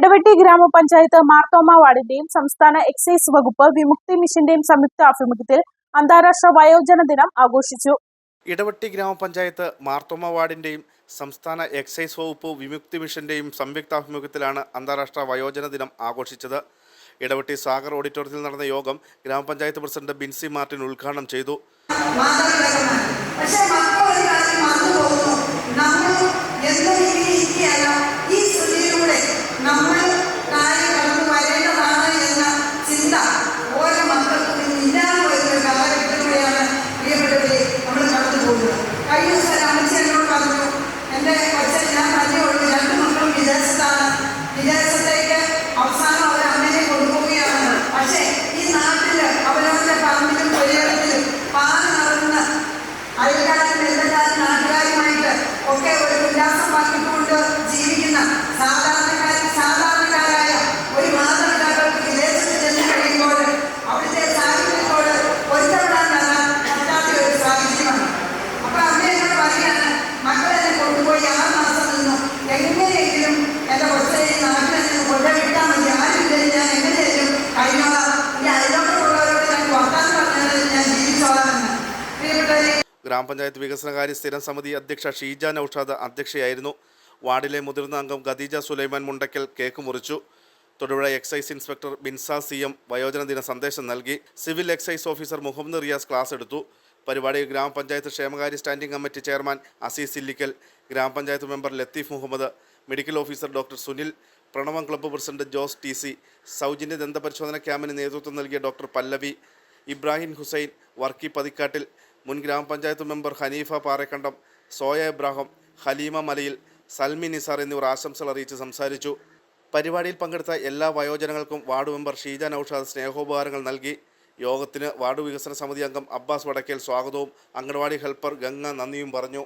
ഇടവെട്ടി ഗ്രാമപഞ്ചായത്ത് മാർത്തോമ വാർഡിന്റെയും സംസ്ഥാന എക്സൈസ് വകുപ്പ് വിമുക്തി മിഷന്റെയും സംയുക്ത ആഭിമുഖ്യത്തിൽ അന്താരാഷ്ട്ര വയോജന ദിനം ആഘോഷിച്ചു. ഇടവെട്ടി ഗ്രാമപഞ്ചായത്ത് മാർത്തോമ വാർഡിന്റെയും സംസ്ഥാന എക്സൈസ് വകുപ്പ് വിമുക്തി മിഷന്റെയും സംയുക്താഭിമുഖ്യത്തിലാണ് അന്താരാഷ്ട്ര വയോജന ദിനം ആഘോഷിച്ചത്. ഇടവെട്ടി സാഗർ ഓഡിറ്റോറിയത്തിൽ നടന്ന യോഗം ഗ്രാമപഞ്ചായത്ത് പ്രസിഡന്റ് ബിൻസി മാർട്ടിൻ ഉദ്ഘാടനം ചെയ്തു. ഗ്രാമപഞ്ചായത്ത് വികസനകാര്യ സ്ഥിരം സമിതി അധ്യക്ഷ ഷീജ നൌഷാദ് അധ്യക്ഷയായിരുന്നു. വാർഡിലെ മുതിർന്ന അംഗം ഖദീജ സുലൈമാൻ മുണ്ടക്കൽ കേക്ക് മുറിച്ചു. Thodupuzha excise inspector Binsa C M വയോജന ദിന സന്ദേശം നൽകി. Civil excise officer Muhammad Riyas class എടുത്തു. പരിപാടിയിൽ ഗ്രാമപഞ്ചായത്ത് ക്ഷേമകാര്യ standing committee chairman Azeez Illikkal ഗ്രാമപഞ്ചായത്ത് member Latheef Muhammad medical officer doctor Sunil Pranavam club president Jose T C സൗജന്യ ദന്തപരിശോധന ക്യാമ്പിന് നേതൃത്വം നൽകിയ ഡോക്ടർ പല്ലവി ഇബ്രാഹിം ഹുസൈൻ വർക്കി പതിക്കാട്ടിൽ മുൻ ഗ്രാമപഞ്ചായത്ത് മെമ്പർ ഹനീഫ പാറക്കണ്ടം സോയ ഇബ്രാഹിം ഹലീമ മലയിൽ സൽമി നിസാർ എന്നിവർ ആശംസകൾ അറിയിച്ച് സംസാരിച്ചു. പരിപാടിയിൽ പങ്കെടുത്ത എല്ലാ വയോജനങ്ങൾക്കും വാർഡ് മെമ്പർ ഷീജ നൌഷാദ് സ്നേഹോപകാരങ്ങൾ നൽകി. യോഗത്തിന് വാർഡ് വികസന സമിതി അംഗം അബ്ബാസ് വടക്കേൽ സ്വാഗതവും അംഗൻവാടി ഹെൽപ്പർ ഗംഗ നന്ദിയും പറഞ്ഞു.